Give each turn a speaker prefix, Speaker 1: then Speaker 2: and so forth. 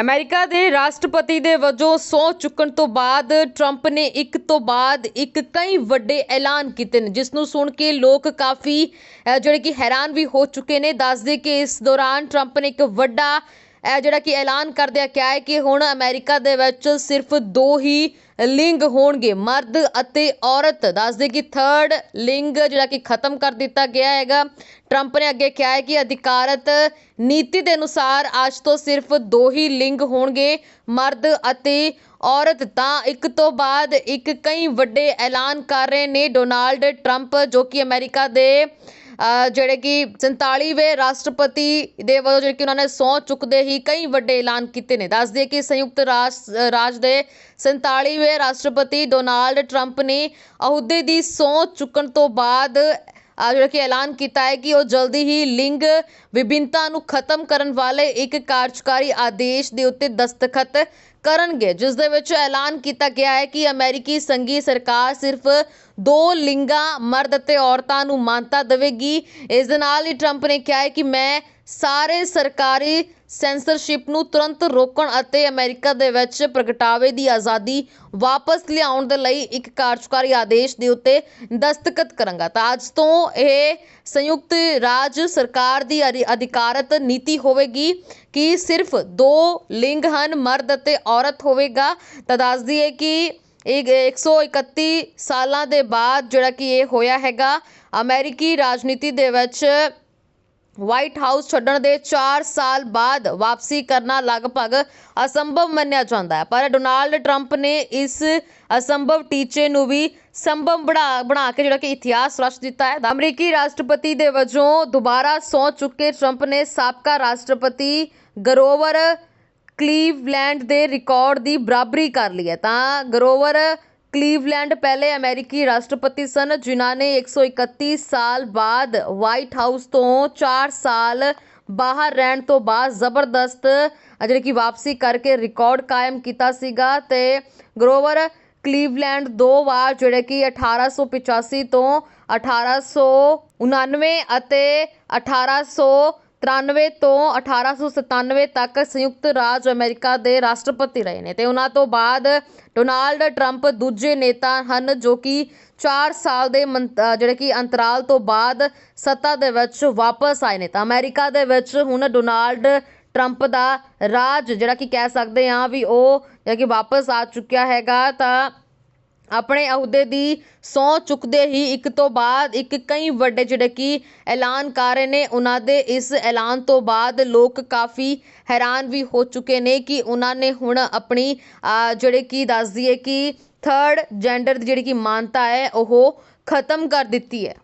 Speaker 1: America ਦੇ ਰਾਸ਼ਟਰਪਤੀ ਦੇ ਵਜੋਂ ਸਹੁੰ ਚੁੱਕਣ ਤੋਂ ਬਾਅਦ ਟਰੰਪ ਨੇ ਇੱਕ ਤੋਂ ਬਾਅਦ ਇੱਕ ਕਈ ਵੱਡੇ ਐਲਾਨ ਕੀਤੇ ਨੇ, ਜਿਸ ਨੂੰ ਸੁਣ ਕੇ ਲੋਕ ਕਾਫੀ ਜਿਹੜੇ ਕਿ ਹੈਰਾਨ ਵੀ ਹੋ ਚੁੱਕੇ ਨੇ। ਦੱਸਦੇ ਕਿ ਇਸ ਦੌਰਾਨ ਟਰੰਪ ਨੇ ਇੱਕ ਵੱਡਾ ਇਹ ਜਿਹੜਾ ਕਿ ਐਲਾਨ ਕਰਦਿਆਂ ਕਿਹਾ ਹੈ ਕਿ ਹੁਣ ਅਮਰੀਕਾ ਦੇ ਵਿੱਚ ਸਿਰਫ ਦੋ ਹੀ ਲਿੰਗ ਹੋਣਗੇ, ਮਰਦ ਅਤੇ ਔਰਤ। ਦੱਸਦੇ ਕਿ ਥਰਡ ਲਿੰਗ ਜਿਹੜਾ ਕਿ ਖਤਮ ਕਰ ਦਿੱਤਾ ਗਿਆ ਹੈਗਾ। ਟਰੰਪ ਨੇ ਅੱਗੇ ਕਿਹਾ ਹੈ ਕਿ ਅਧਿਕਾਰਤ ਨੀਤੀ ਦੇ ਅਨੁਸਾਰ ਅੱਜ ਤੋਂ ਸਿਰਫ ਦੋ ਹੀ ਲਿੰਗ ਹੋਣਗੇ, ਮਰਦ ਅਤੇ ਔਰਤ। ਤਾਂ ਇੱਕ ਤੋਂ ਬਾਅਦ ਇੱਕ ਕਈ ਵੱਡੇ ਐਲਾਨ ਕਰ ਰਹੇ ਨੇ ਡੋਨਾਲਡ ਟਰੰਪ ਜੋ ਕਿ ਅਮਰੀਕਾ ਦੇ ਜਿਹੜੇ ਕਿ 47ਵੇਂ ਰਾਸ਼ਟਰਪਤੀ ਦੇ ਵੱਲੋਂ ਜਿਹੜੇ ਕਿ ਉਹਨਾਂ ਨੇ ਸਹੁੰ ਚੁੱਕਦੇ ਹੀ ਕਈ ਵੱਡੇ ਐਲਾਨ ਕੀਤੇ ਨੇ। ਦੱਸਦੇ ਕਿ ਸੰਯੁਕਤ ਰਾਸ- ਰਾਜ ਦੇ 47ਵੇਂ ਰਾਸ਼ਟਰਪਤੀ ਡੋਨਾਲਡ ਟਰੰਪ ਨੇ ਅਹੁਦੇ ਦੀ ਸਹੁੰ ਚੁੱਕਣ ਤੋਂ ਬਾਅਦ ਆ ਜਿਹੜਾ ਕਿ ਐਲਾਨ ਕੀਤਾ ਹੈ ਕਿ ਉਹ ਜਲਦੀ ਹੀ ਲਿੰਗ ਵਿਭਿੰਨਤਾ ਨੂੰ ਖਤਮ ਕਰਨ ਵਾਲੇ ਇੱਕ ਕਾਰਜਕਾਰੀ ਆਦੇਸ਼ ਦੇ ਉੱਤੇ ਦਸਤਖਤ ਕਰਨਗੇ। ਜਿਸ ਦੇ ਵਿੱਚ ਐਲਾਨ ਕੀਤਾ ਗਿਆ ਹੈ ਕਿ ਅਮਰੀਕੀ ਸੰਘੀ ਸਰਕਾਰ ਸਿਰਫ ਦੋ ਲਿੰਗਾਂ ਮਰਦ ਅਤੇ ਔਰਤਾਂ ਨੂੰ ਮਾਨਤਾ ਦੇਵੇਗੀ। ਇਸ ਦੇ ਨਾਲ ਹੀ ਟਰੰਪ ਨੇ ਕਿਹਾ ਹੈ ਕਿ ਮੈਂ ਸਾਰੇ ਸਰਕਾਰੀ ਸੈਂਸਰਸ਼ਿਪ ਨੂੰ ਤੁਰੰਤ ਰੋਕਣ ਅਤੇ ਅਮਰੀਕਾ ਦੇ ਵਿੱਚ ਪ੍ਰਗਟਾਵੇ ਦੀ ਆਜ਼ਾਦੀ ਵਾਪਸ ਲਿਆਉਣ ਦੇ ਲਈ ਇੱਕ ਕਾਰਜਕਾਰੀ ਆਦੇਸ਼ ਦੇ ਉੱਤੇ ਦਸਤਖਤ ਕਰਾਂਗਾ। ਤਾਂ ਅੱਜ ਤੋਂ ਇਹ ਸੰਯੁਕਤ ਰਾਜ ਸਰਕਾਰ ਦੀ ਅਧਿ- ਅਧਿਕਾਰਤ ਨੀਤੀ ਹੋਵੇਗੀ ਕਿ ਸਿਰਫ ਦੋ ਲਿੰਗ ਹਨ, ਮਰਦ ਅਤੇ ਔਰਤ ਹੋਵੇਗਾ, ਤਾਂ ਦੱਸ ਦਈਏ ਕਿ ਇਹ 131 ਸਾਲਾਂ ਦੇ ਬਾਅਦ ਜਿਹੜਾ ਕਿ ਇਹ ਹੋਇਆ ਹੈਗਾ, ਅਮਰੀਕੀ ਰਾਜਨੀਤੀ ਦੇ ਵਿੱਚ ਵਾਈਟ ਹਾਊਸ ਛੱਡਣ ਦੇ 4 ਸਾਲ ਬਾਅਦ ਵਾਪਸੀ ਕਰਨਾ ਲਗਭਗ ਅਸੰਭਵ ਮੰਨਿਆ ਜਾਂਦਾ ਹੈ। ਪਰ ਡੋਨਾਲਡ ਟਰੰਪ ਨੇ ਇਸ ਅਸੰਭਵ ਟੀਚੇ ਨੂੰ ਵੀ ਸੰਭਵ ਬਣਾ ਬਣਾ ਕੇ ਜਿਹੜਾ ਕਿ ਇਤਿਹਾਸ ਰਚ ਦਿੱਤਾ ਹੈ। ਅਮਰੀਕੀ ਰਾਸ਼ਟਰਪਤੀ ਦੇ ਵਜੋਂ ਦੁਬਾਰਾ ਸਹੁੰ ਚੁੱਕੇ ਟਰੰਪ ਨੇ ਸਾਬਕਾ ਰਾਸ਼ਟਰਪਤੀ ਗਰੋਵਰ ਕਲੀਵਲੈਂਡ ਦੇ ਰਿਕਾਰਡ ਦੀ ਬਰਾਬਰੀ ਕਰ ਲਈ ਹੈ। ਤਾਂ ਗਰੋਵਰ, ਕਲੀਵਲੈਂਡ ਪਹਿਲੇ ਅਮਰੀਕੀ ਰਾਸ਼ਟਰਪਤੀ ਸਨ, ਜਿਨ੍ਹਾਂ ਨੇ 131 ਸਾਲ ਬਾਅਦ ਵਾਈਟ ਹਾਊਸ ਤੋਂ 4 ਸਾਲ ਬਾਹਰ ਰਹਿਣ ਤੋਂ ਬਾਅਦ ਜ਼ਬਰਦਸਤ ਅ ਜਿਹੜੀ ਕਿ ਵਾਪਸੀ ਕਰਕੇ ਰਿਕਾਰਡ ਕਾਇਮ ਕੀਤਾ ਸੀਗਾ। ਤੇ ਗਰੋਵਰ, ਕਲੀਵਲੈਂਡ ਦੋ ਵਾਰ ਜਿਹੜੇ ਕਿ 1885 ਤੋਂ 1899 ਅਤੇ 1893 ਤੋਂ 1897 ਤੱਕ ਸੰਯੁਕਤ ਰਾਜ ਅਮਰੀਕਾ ਦੇ ਰਾਸ਼ਟਰਪਤੀ ਰਹੇ ਨੇ ਤੇ ਉਹਨਾਂ ਤੋਂ ਬਾਅਦ ਡੋਨਾਲਡ ਟਰੰਪ ਦੂਜੇ ਨੇਤਾ ਹਨ ਜੋ ਕਿ 4 ਸਾਲ ਦੇ ਮੰਤ- ਜਿਹੜੇ ਕਿ ਅੰਤਰਾਲ ਤੋਂ ਬਾਅਦ ਸੱਤਾ ਦੇ ਵਿੱਚ ਵਾਪਸ ਆਏ ਨੇ। ਤਾਂ ਅਮਰੀਕਾ ਦੇ ਵਿੱਚ ਹੁਣ ਡੋਨਾਲਡ ਟਰੰਪ ਦਾ ਰਾਜ ਜਿਹੜਾ ਕਿ ਕਹਿ ਸਕਦੇ ਹਾਂ ਵੀ ਉਹ ਜਿਹੜਾ ਕਿ ਵਾਪਸ ਆ ਚੁੱਕਿਆ ਹੈਗਾ ਤਾਂ ਆਪਣੇ ਅਹੁਦੇ ਦੀ ਸਹੁੰ ਚੁੱਕਦੇ ਹੀ ਇੱਕ ਤੋਂ ਬਾਅਦ ਇੱਕ ਕਈ ਵੱਡੇ ਜਿਹੜੇ ਕਿ ਐਲਾਨ ਕਰ ਰਹੇ ਨੇ ਉਹਨਾਂ ਦੇ ਇਸ ਐਲਾਨ ਤੋਂ ਬਾਅਦ ਲੋਕ ਕਾਫੀ ਹੈਰਾਨ ਵੀ ਹੋ ਚੁੱਕੇ ਨੇ ਕਿ ਉਹਨਾਂ ਨੇ ਹੁਣ ਆਪਣੀ ਜਿਹੜੇ ਕਿ ਦੱਸ ਦਈਏ ਕਿ ਥਰਡ ਜੈਂਡਰ ਦੀ ਜਿਹੜੀ ਕਿ ਮਾਨਤਾ ਹੈ, ਉਹ ਖਤਮ ਕਰ ਦਿੱਤੀ ਹੈ।